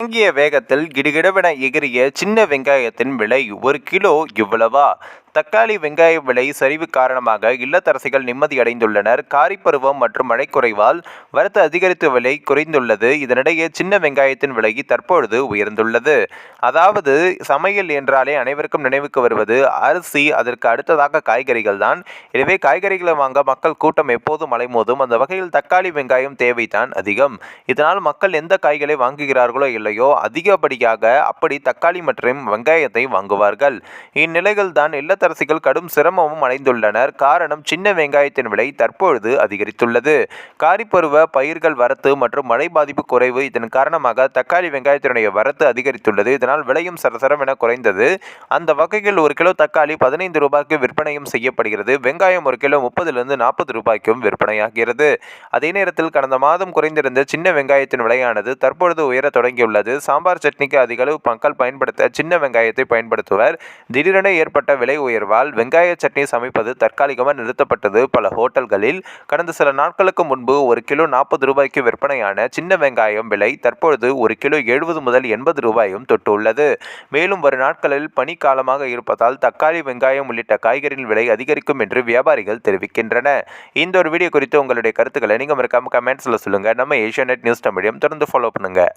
இறங்கிய வேகத்தில் கிடுகிடவென எகிறிய சின்ன வெங்காயத்தின் விலை ஒரு கிலோ இவ்வளவா? தக்காளி வெங்காய விலை சரிவு காரணமாக இல்லத்தரசிகள் நிம்மதியடைந்துள்ளனர். காரிப்பருவம் மற்றும் மழை குறைவால் வரத்து அதிகரித்து விலை குறைந்துள்ளது. இதனிடையே சின்ன வெங்காயத்தின் விலை தற்பொழுது உயர்ந்துள்ளது. அதாவது சமையல் என்றாலே அனைவருக்கும் நினைவுக்கு வருவது அரிசி அதற்கு அடுத்ததாக காய்கறிகள் தான். எனவே காய்கறிகளை வாங்க மக்கள் கூட்டம் எப்போதும் அலைமோதும். அந்த வகையில் தக்காளி வெங்காயம் தேவைதான் அதிகம். இதனால் மக்கள் எந்த காய்களை வாங்குகிறார்களோ இல்லையோ அதிகப்படியாக அப்படி தக்காளி மற்றும் வெங்காயத்தை வாங்குவார்கள். இந்நிலைகள் தான் இல்லத்தரசிகள் கடும் சிரமமும் அடைந்துள்ளனர். காரணம் சின்ன வெங்காயத்தின் விலை தற்பொழுது அதிகரித்துள்ளது. காரிப்பருவ பயிர்கள் வரத்து மற்றும் மழை பாதிப்பு குறைவு இதன் காரணமாக தக்காளி வெங்காயத்தினுடைய வரத்து அதிகரித்துள்ளது. இதனால் விலையும் சரசரமென குறைந்தது. அந்த வகையில் ஒரு கிலோ தக்காளி பதினைந்து ரூபாய்க்கு விற்பனையும் செய்யப்படுகிறது. வெங்காயம் ஒரு கிலோ முப்பதிலிருந்து நாற்பது ரூபாய்க்கும் விற்பனையாகிறது. அதே நேரத்தில் கடந்த மாதம் குறைந்திருந்த சின்ன வெங்காயத்தின் விலையானது தற்பொழுது உயரத் தொடங்கியுள்ளது. சாம்பார் சட்னிக்கு அதிக அளவு மக்கள் பயன்படுத்த சின்ன வெங்காயத்தை பயன்படுத்துவர். திடீரென ஏற்பட்ட விலை உயர்வால் வெங்காய சட்னி சமைப்பது தற்காலிகமாக நிறுத்தப்பட்டது. பல ஹோட்டல்களில் கடந்த சில நாட்களுக்கு முன்பு ஒரு கிலோ நாற்பது ரூபாய்க்கு விற்பனையான சின்ன வெங்காயம் விலை தற்பொழுது ஒரு கிலோ எழுபது முதல் எண்பது ரூபாயும் தொட்டுள்ளது. மேலும் வரும் நாட்களில் பனிக்காலமாக இருப்பதால் தக்காளி வெங்காயம் உள்ளிட்ட காய்கறிகளின் விலை அதிகரிக்கும் என்று வியாபாரிகள் தெரிவிக்கின்றன இந்த ஒரு வீடியோ குறித்து உங்களுடைய கருத்துக்களை நீங்கள் மறக்காம கமெண்ட்ஸில் சொல்லுங்கள் நம்ம ஏஷியா நியூஸ் தமிழையும் தொடர்ந்து ஃபாலோ பண்ணுங்கள்